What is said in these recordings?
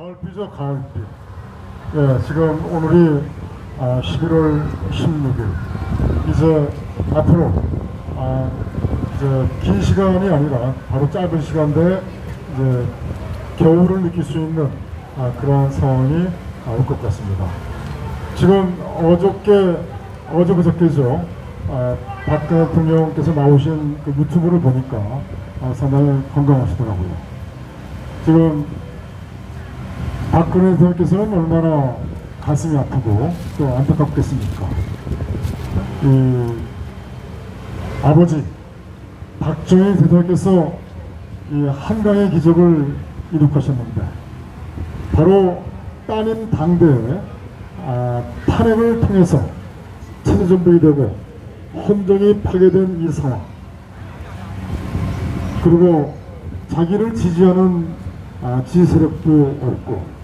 가을비죠, 가을비. 예, 지금 오늘이 아, 11월 16일. 이제 앞으로 아, 이제 긴 시간이 아니라 바로 짧은 시간 내에 이제 겨울을 느낄 수 있는 아, 그러한 상황이 아, 올것 같습니다. 지금 어저께 어제 그저께죠. 아, 박근혜 대통령께서 나오신 그 유튜브를 보니까 아, 상당히 건강하시더라고요. 지금 박근혜 대통령께서는 얼마나 가슴이 아프고 또 안타깝겠습니까? 이 아버지 박정희 대통령께서 이 한강의 기적을 이룩하셨는데 바로 따님 당대에 아, 탄핵을 통해서 체제전복이 되고 헌정이 파괴된 이 상황 그리고 자기를 지지하는 아, 지지 세력도 없고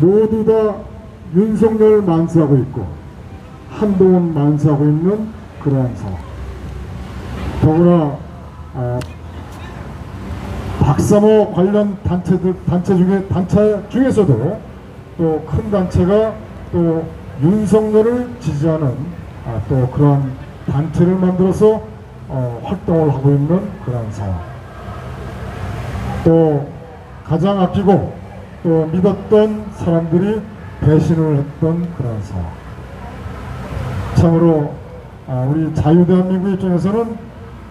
모두 다 윤석열 만세하고 있고 한동훈 만세하고 있는 그러한 상황 더구나 아, 박사모 관련 단체들 단체 중에 단체 중에서도 또 큰 단체가 또 윤석열을 지지하는 아, 또 그런 단체를 만들어서 어, 활동을 하고 있는 그런 상황. 또 가장 아끼고 또 믿었던 사람들이 배신을 했던 그런 상황. 참으로 아, 우리 자유대한민국 입장에서는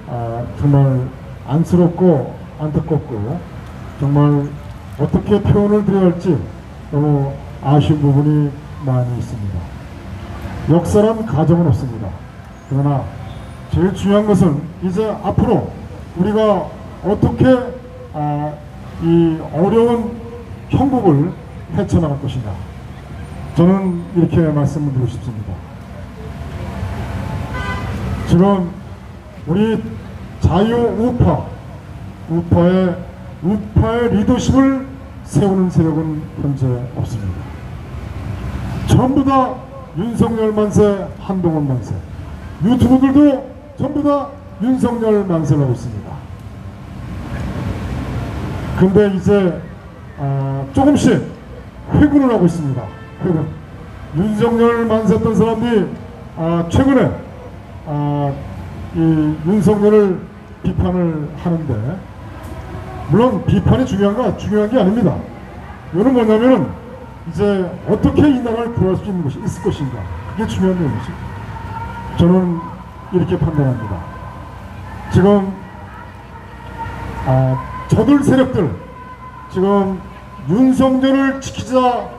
아, 정말 안쓰럽고 안타깝고 정말 어떻게 표현을 드려야 할지 너무 아쉬운 부분이 많이 있습니다. 역사란 가정은 없습니다. 그러나 제일 중요한 것은 이제 앞으로 우리가 어떻게 아, 이 어려운 형국을 헤쳐나갈 것이냐 저는 이렇게 말씀을 드리고 싶습니다. 지금 우리 자유 우파 우파의 우파의 리더십을 세우는 세력은 현재 없습니다. 전부 다 윤석열 만세, 한동훈 만세. 유튜브들도 전부 다 윤석열 만세를 하고 있습니다. 근데 이제 아, 조금씩 회군을 하고 있습니다. 회군. 윤석열 만세했던 사람들이 아, 최근에 아, 이 윤석열을 비판을 하는데 물론 비판이 중요한가 중요한 게 아닙니다. 이거는 뭐냐면은 이제 어떻게 이 나라를 구할 수 있는 것이 있을 것인가 그게 중요한 내용이죠. 저는 이렇게 판단합니다. 지금 아, 저들 세력들 지금 윤석열을 지키자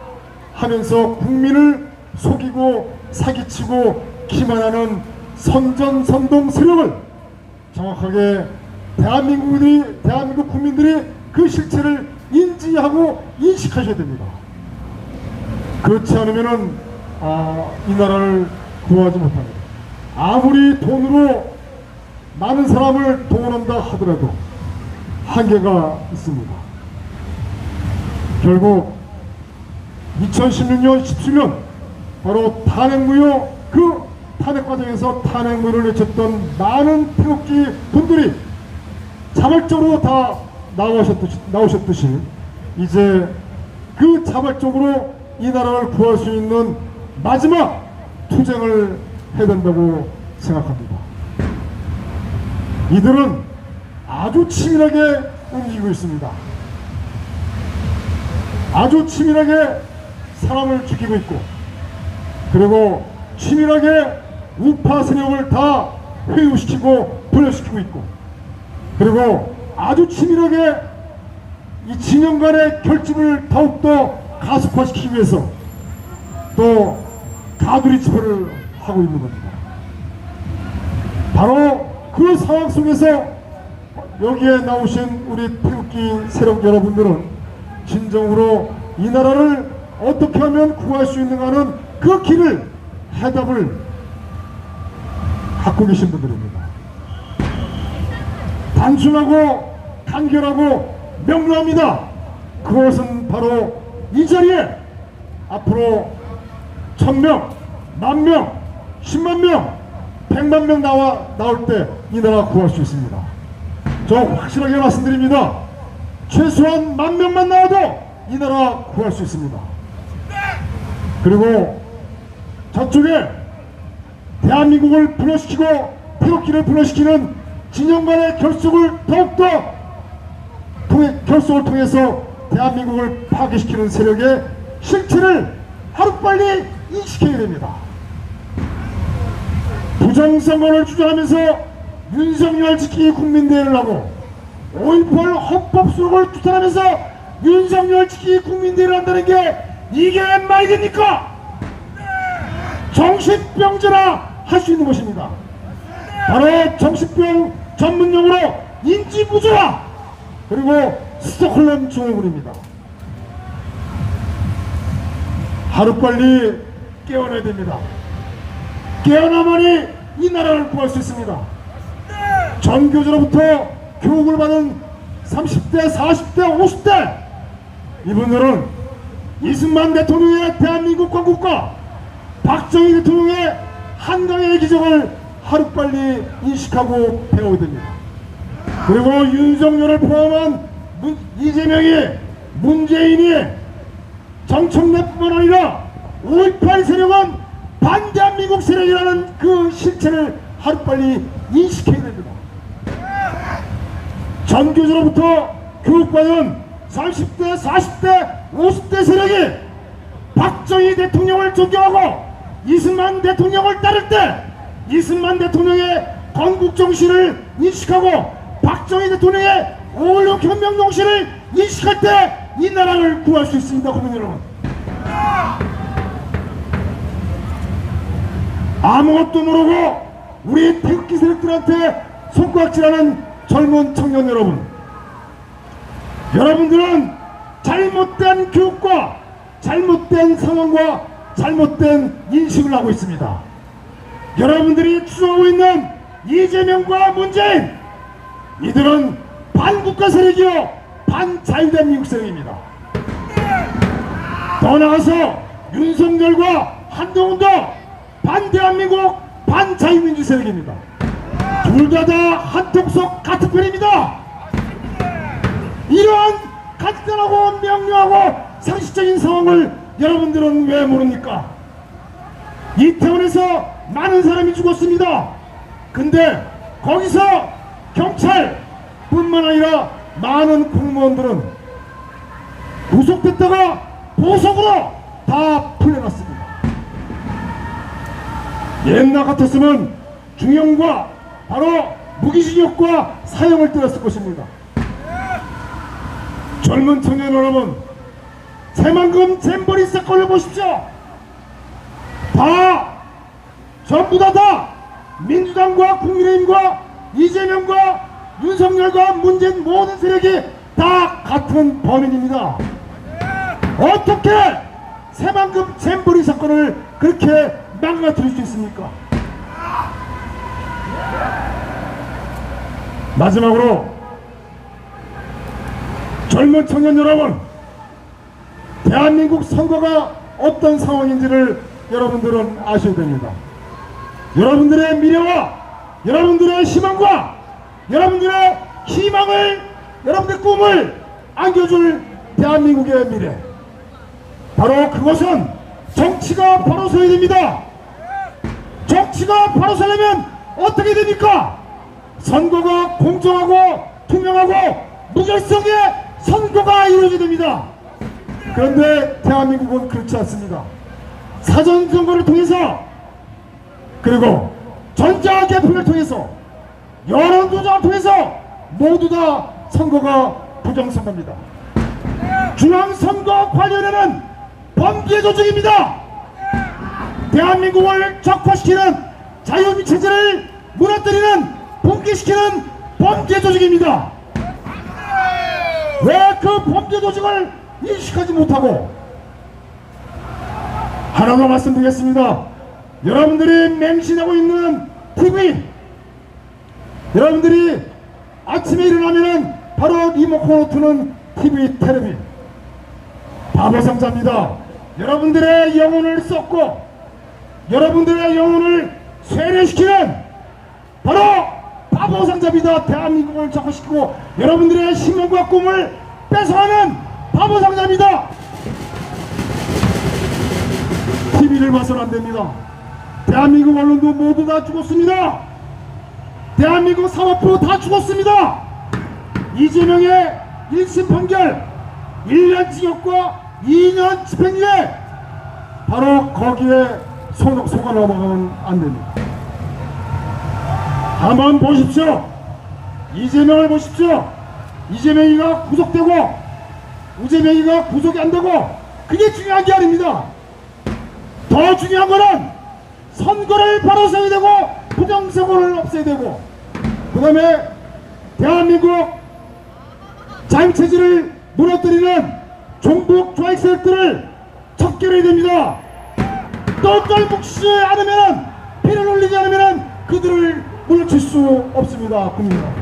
하면서 국민을 속이고 사기치고 기만하는 선전선동 세력을 정확하게 대한민국들이 대한민국 국민들이 그 실체를 인지하고 인식하셔야 됩니다. 그렇지 않으면은 아, 이 나라를 구하지 못합니다. 아무리 돈으로 많은 사람을 동원한다 하더라도 한계가 있습니다. 결국 2016년, 17년 바로 탄핵무효 그 탄핵 과정에서 탄핵무효를 외쳤던 많은 태극기 분들이 자발적으로 다 나오셨듯이, 나오셨듯이 이제 그 자발적으로 이 나라를 구할 수 있는 마지막 투쟁을 해야 된다고 생각합니다. 이들은 아주 치밀하게 움직이고 있습니다. 아주 치밀하게 사람을 죽이고 있고 그리고 치밀하게 우파 세력을 다 회유시키고 분열시키고 있고 그리고 아주 치밀하게 이 진영 간의 결집을 더욱더 가속화시키기 위해서 또 가두리 집회를 하고 있는 겁니다. 바로 그 상황 속에서 여기에 나오신 우리 태극기 세력 여러분들은 진정으로 이 나라를 어떻게 하면 구할 수 있는가는 그 길을 해답을 갖고 계신 분들입니다. 단순하고 간결하고 명료합니다. 그것은 바로 이 자리에 앞으로 천명, 만명, 십만명, 백만명 나와 나올 때 이 나라 구할 수 있습니다. 저 확실하게 말씀드립니다. 최소한 만 명만 나와도 이 나라 구할 수 있습니다. 그리고 저쪽에 대한민국을 분열시키고 태극기를 분열시키는 진영 간의 결속을 더욱더 통해, 결속을 통해서 대한민국을 파괴시키는 세력의 실체를 하루빨리 인식해야 됩니다. 부정선거를 주장하면서 윤석열 지키기 국민대회를 하고 5.18 헌법 수록을 주장하면서 윤석열 지키기 국민대회를 한다는 게 이게 말이 됩니까? 정신병자라 할 수 있는 것입니다. 바로 정신병 전문용어로 인지부조화 그리고 스톡홀름 증후군입니다. 하루빨리 깨어나야 됩니다. 깨어나만이 이 나라를 구할 수 있습니다. 전교조로부터 교육을 받은 30대, 40대, 50대 이분들은 이승만 대통령의 대한민국 건국과 박정희 대통령의 한강의 기적을 하루빨리 인식하고 배워야 됩니다. 그리고 윤석열을 포함한 문- 이재명이 문재인이 정청래뿐만 아니라 5.18 세력은 반대한민국 세력이라는 그 실체를 하루빨리 인식해야 됩니다. 전교조로부터 교육받은 30대, 40대, 50대 세력이 박정희 대통령을 존경하고 이승만 대통령을 따를 때 이승만 대통령의 건국 정신을 인식하고 박정희 대통령의 5.16 혁명 정신을 인식할 때 이 나라를 구할 수 있습니다, 국민 여러분. 아무것도 모르고 우리 태극기 세력들한테 손가락질하는 젊은 청년 여러분 여러분들은 잘못된 교육과 잘못된 상황과 잘못된 인식을 하고 있습니다 여러분들이 추구하고 있는 이재명과 문재인 이들은 반국가 세력이요 반자유대한민국 세력입니다 더 나아가서 윤석열과 한동훈도 반대한민국 반자유민주 세력입니다. 둘다다 한통속 같은 편입니다. 이러한 간단하고 명료하고 상식적인 상황을 여러분들은 왜 모릅니까? 이태원에서 많은 사람이 죽었습니다. 근데 거기서 경찰뿐만 아니라 많은 공무원들은 구속됐다가 보석으로 다 풀려났습니다. 옛날 같았으면 중형과 바로 무기징역과 사형을 때렸을 것입니다. 젊은 청년 여러분, 새만금 잼버리 사건을 보십시오. 다 전부 다 다 민주당과 국민의힘과 이재명과 윤석열과 문재인 모든 세력이 다 같은 범인입니다. 어떻게 새만금 잼버리 사건을 그렇게 망가뜨릴 수 있습니까? 마지막으로 젊은 청년 여러분 대한민국 선거가 어떤 상황인지를 여러분들은 아셔야 됩니다. 여러분들의 미래와 여러분들의 희망과 여러분들의 희망을 여러분들의 꿈을 안겨줄 대한민국의 미래 바로 그것은 정치가 바로 서야 됩니다. 정치가 바로 서려면 어떻게 됩니까? 선거가 공정하고 투명하고 무결성의 선거가 이루어져야 됩니다. 그런데 대한민국은 그렇지 않습니다. 사전선거를 통해서 그리고 전자개표를 통해서 여론조작을 통해서 모두 다 선거가 부정선거입니다. 중앙선거관리위원회는 범죄 조직입니다. 대한민국을 적화시키는 자유민 체제를 무너뜨리는 붕괴시키는 범죄 조직입니다. 왜 그 범죄 조직을 인식하지 못하고 하나 더 말씀드리겠습니다. 여러분들이 맹신하고 있는 TV 여러분들이 아침에 일어나면은 바로 리모컨으로 트는 TV 텔레비 바보 상자입니다. 여러분들의 영혼을 쏟고 여러분들의 영혼을 쇠뇌시키는 바로 바보 상자입니다. 대한민국을 적화시키고 여러분들의 희망과 꿈을 뺏어가는 바보 상자입니다. TV를 봐서는 안 됩니다. 대한민국 언론도 모두 다 죽었습니다. 대한민국 사법부 다 죽었습니다. 이재명의 1심 판결 1년 징역과 2년 집행유예 바로 거기에 속, 속아 넘어가면 안 됩니다. 다만 보십시오. 이재명을 보십시오. 이재명이가 구속되고 우재명이가 구속이 안 되고 그게 중요한 게 아닙니다. 더 중요한 거는 선거를 바로 세야 되고 부정선거를 없애야 되고 그 다음에 대한민국 자유체제를 무너뜨리는 종북 좌익 세력들을 척결해야 됩니다. 똘똘 묵지 않으면 피를 흘리지 않으면 그들을 물리칠 수 없습니다. 국민아.